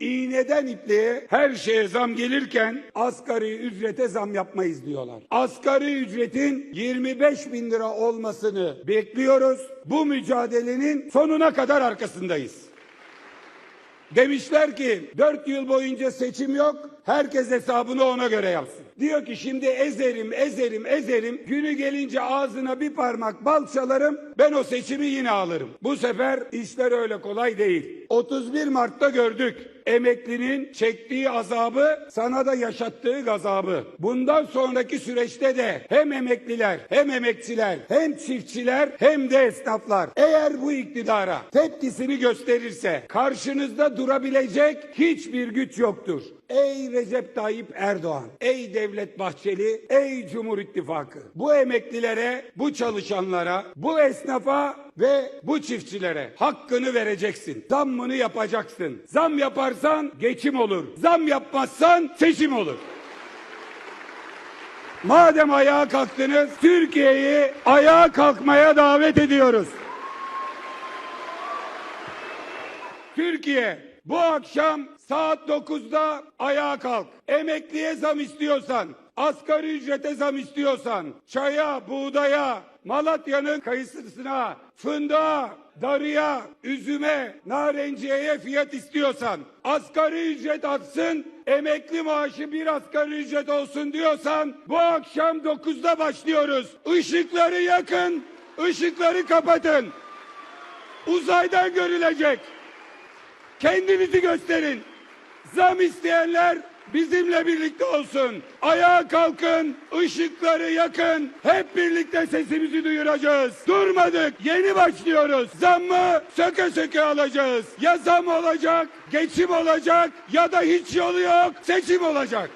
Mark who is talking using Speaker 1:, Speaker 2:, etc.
Speaker 1: İğneden ipliğe her şeye zam gelirken asgari ücrete zam yapmayız diyorlar. Asgari ücretin 25 bin lira olmasını bekliyoruz. Bu mücadelenin sonuna kadar arkasındayız. Demişler ki 4 yıl boyunca seçim yok. Herkes hesabını ona göre yapsın. Diyor ki şimdi ezerim, ezerim, ezerim. Günü gelince ağzına bir parmak bal çalarım. Ben o seçimi yine alırım. Bu sefer işler öyle kolay değil. 31 Mart'ta gördük. Emeklinin çektiği azabı sana da yaşattığı gazabı. Bundan sonraki süreçte de hem emekliler hem emekçiler hem çiftçiler hem de esnaflar eğer bu iktidara tepkisini gösterirse karşınızda durabilecek hiçbir güç yoktur. Ey Recep Tayyip Erdoğan, ey Devlet Bahçeli, ey Cumhur İttifakı. Bu emeklilere, bu çalışanlara, bu esnafa ve bu çiftçilere hakkını vereceksin. Zammını yapacaksın. Zam yaparsan geçim olur. Zam yapmazsan seçim olur. Madem ayağa kalktınız, Türkiye'yi ayağa kalkmaya davet ediyoruz. Türkiye bu akşam saat 9'da ayağa kalk. Emekliye zam istiyorsan, asgari ücrete zam istiyorsan, çaya, buğdaya, Malatya'nın kayısısına, fındığa, darıya, üzüme, narenciyeye fiyat istiyorsan, asgari ücret atsın, emekli maaşı bir asgari ücret olsun diyorsan, bu akşam 9'da başlıyoruz. Işıkları yakın, ışıkları kapatın. Uzaydan görülecek. Kendinizi gösterin. Zam isteyenler bizimle birlikte olsun. Ayağa kalkın, ışıkları yakın. Hep birlikte sesimizi duyuracağız. Durmadık, yeni başlıyoruz. Zammı söke söke alacağız. Ya zam olacak, geçim olacak ya da hiç yolu yok, seçim olacak.